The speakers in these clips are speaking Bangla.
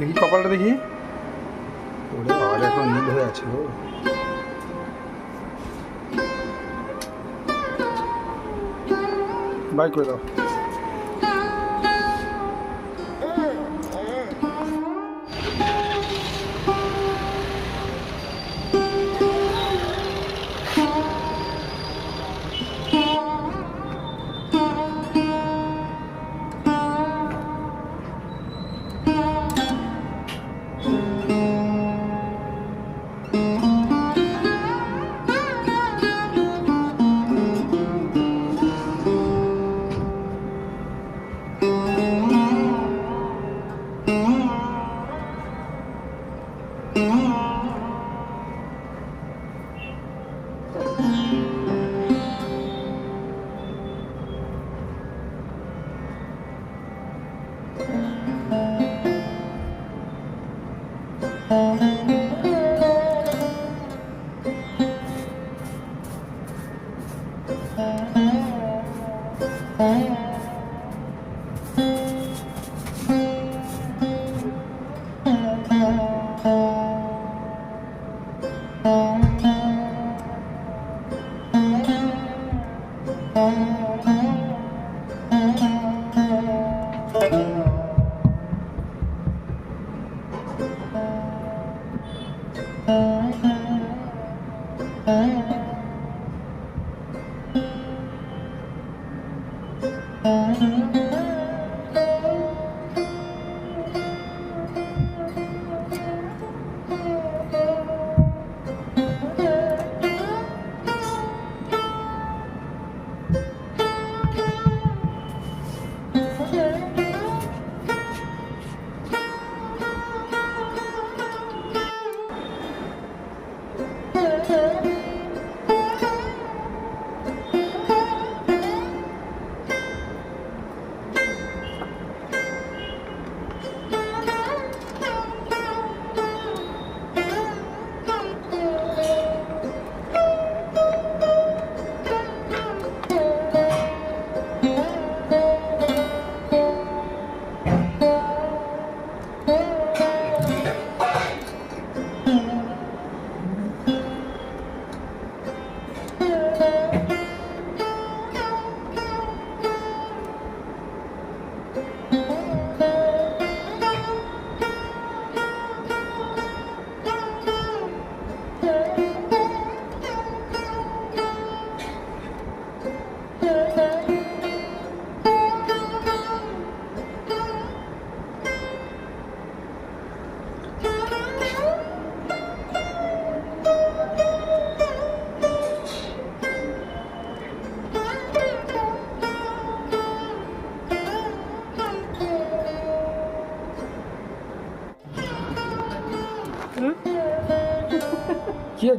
দেখি কপালটা দেখি। ওরে এখন নীল হয়ে আছে গো। বাই করে দাও। Bye. কি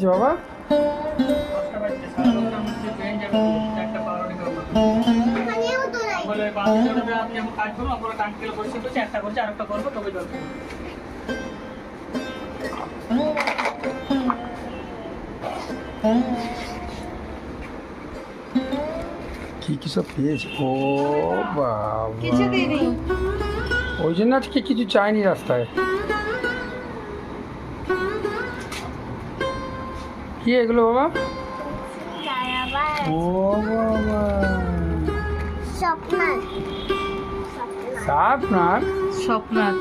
জল খাব। কি কি সব পেয়েছে? ও বাবা। ওই জন্য আজকে কিছু চাইনি রাস্তায়। কি এগুলো বাবা? তাই আবার ও বাবা। স্বপ্ন সাপ স্বপ্নার।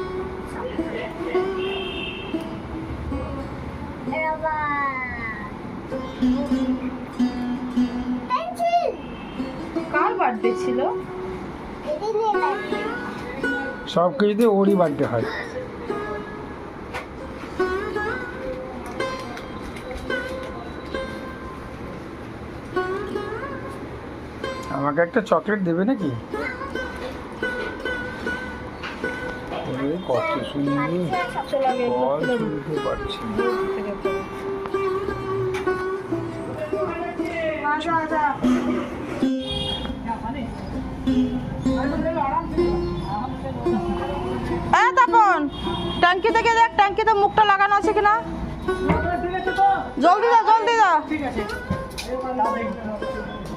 কার বার্থডে ছিল? সব কিছুতে ওরই বার্থডে হয়। আমাকে একটা চকলেট দেবে নাকি? কত সুন্দর। ট্যাঙ্কি থেকে দেখ, ট্যাঙ্কিতে মুখটা লাগানো আছে কিনা? জলদি যা জলদি যা ঠিক আছে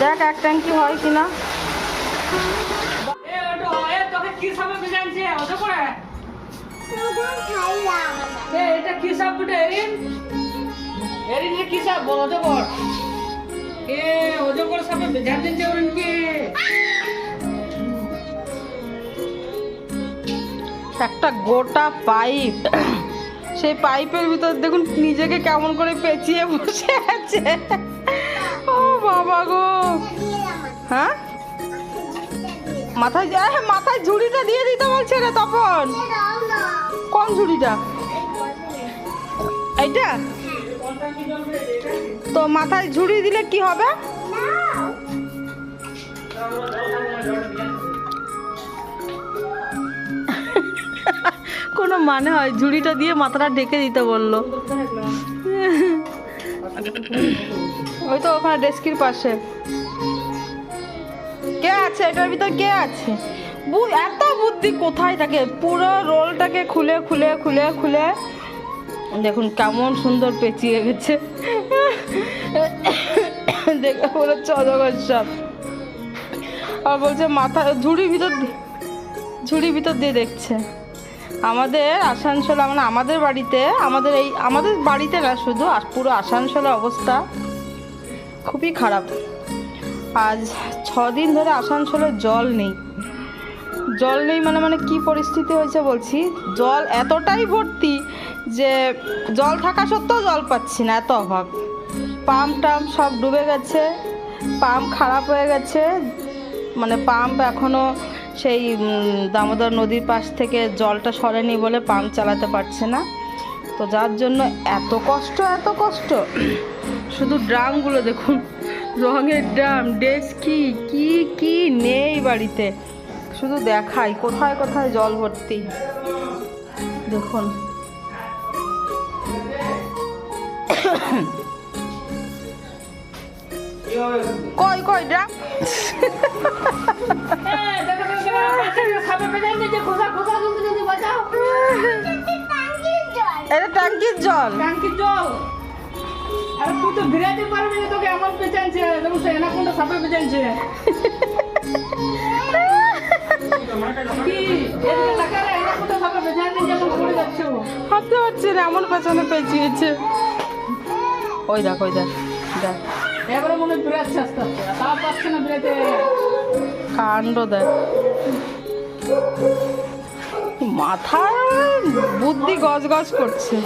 দেখ এক ট্যাঙ্কি হয় কিনা? এটা কি সাপ বুটে এরিন? এরিন কি সাপ বল এ অজগর সাপে ওরিন কি একটা গোটা পাইপ। সেই পাইপের ভিতর দেখুন নিজেকে কেমন করে পেঁচিয়ে বসে আছে। ও বাবা গো। হ্যাঁ? মাথায় হ্যাঁ, মাথায় ঝুড়িটা দিয়ে দিতে বলছে রে তপন। কোন ঝুড়িটা? এইটা? তো মাথায় ঝুড়ি দিলে কি হবে? কোনো মানে হয়? ঝুড়িটা দিয়ে মাথাটা ঢেকে দিতে বলল। ওই তো ওখানে ডেস্কির পাশে। কে আছে? এটার ভিতর কে আছে? এত বুদ্ধি কোথায় থাকে? পুরো রোলটাকে খুলে খুলে খুলে খুলে। দেখুন কেমন সুন্দর পেঁচিয়ে গেছে। দেখে পুরো চদগর সব আর বলছে, মাথা, ঝুড়ির ভিতর ঝুড়ির ভিতর দিয়ে দেখছে। আমাদের আসানসোল মানে আমাদের বাড়িতে, আমাদের এই, আমাদের বাড়িতে না শুধু পুরো আসানসোলের অবস্থা খুবই খারাপ। আজ ছ দিন ধরে আসানসোলে জল নেই। জল নেই মানে মানে কি পরিস্থিতি হয়েছে বলছি? জল এতটাই ভর্তি যে জল থাকা সত্ত্বেও জল পাচ্ছি না, এত অভাব। পাম্প টাম্প সব ডুবে গেছে, পাম্প খারাপ হয়ে গেছে। মানে পাম্প এখনও সেই দামোদর নদীর পাশ থেকে জলটা সরেনি বলে পাম্প চালাতে পারছে না। তো যার জন্য এত কষ্ট এত কষ্ট। শুধু ড্রামগুলো দেখুন। রঙের ড্রাম, ডেস্কি কি কি নেই বাড়িতে। শুধু দেখাই, কোথায় কোথায় জল ভর্তি। দেখুন। কই কই, ড্রাম? দেখো দেখো দেখো এটা ট্যাঙ্কির জল। ট্যাঙ্কির জল। আরে তুই তো ভিড়াতে পারবি না তোকে এমন পেঁচানছে দেখুন সে এনাকোন্ডা সাপে পেঁচানছে ভাবতে পারছি না এমন পেছনে পেঁচিয়েছে। ওই দেখ ওই দেখ দেখ। এবারে মনে হয় বেড়াচ্ছে আস্তে আস্তে। তাও পাচ্ছে না বেড়াতে কাণ্ড দেখ। মাথায় বুদ্ধি গজ গজ করছে।